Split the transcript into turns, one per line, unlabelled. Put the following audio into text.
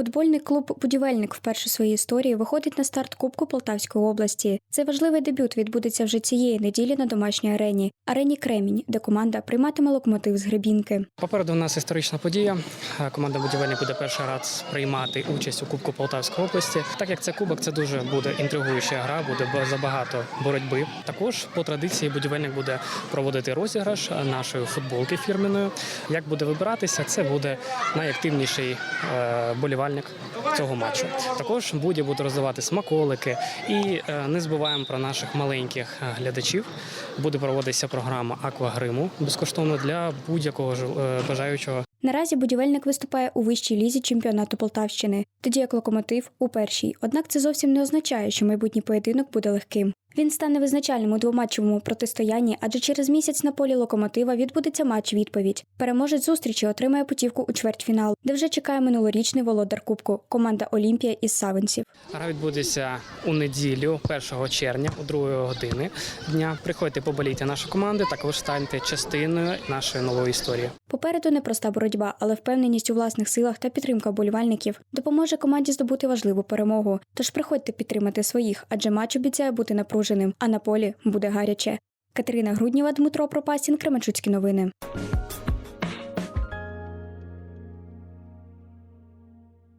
Футбольний клуб Будівельник вперше в своїй історії виходить на старт Кубку Полтавської області. Цей важливий дебют відбудеться вже цієї неділі на домашній арені арені Кремінь, де команда прийматиме локомотив з Гребінки.
Попереду у нас історична подія. Е, Команда будівельник буде перший раз приймати участь у Кубку Полтавської області. Так як це кубок, це дуже буде інтригуюча гра, буде ба- забагато боротьби. Також по традиції будівельник буде проводити розіграш нашої футболки фірменної. Як буде вибиратися, це буде найактивніший е, болівальник цього матчу. Також буде буде роздавати смаколики. І е, не забуваємо про наших маленьких е, глядачів. Буде проводитися програма аквагриму безкоштовно для будь-якого жел- е, бажаючого
Наразі будівельник виступає у вищій лізі чемпіонату Полтавщини, тоді як локомотив у першій. Однак це зовсім не означає, що майбутній поєдинок буде легким. Він стане визначальним у двоматчевому протистоянні, адже через місяць на полі локомотива відбудеться матч відповідь. Переможець зустрічі отримає путівку у чвертьфінал, де вже чекає минулорічний володар Кубку команда Олімпія із Савинців.
Гра відбудеться у неділю, 1 червня, о 2 години дня. Приходьте поболійте нашу команду, також станьте частиною нашої нової історії.
Попереду непроста боротьба, але впевненість у власних силах та підтримка болівальників допоможе команді здобути важливу перемогу. Тож приходьте підтримати своїх, адже матч обіцяє бути напруженим, а на полі буде гаряче. Катерина Грудніва, Дмитро Пропасін, Кременчуцькі новини.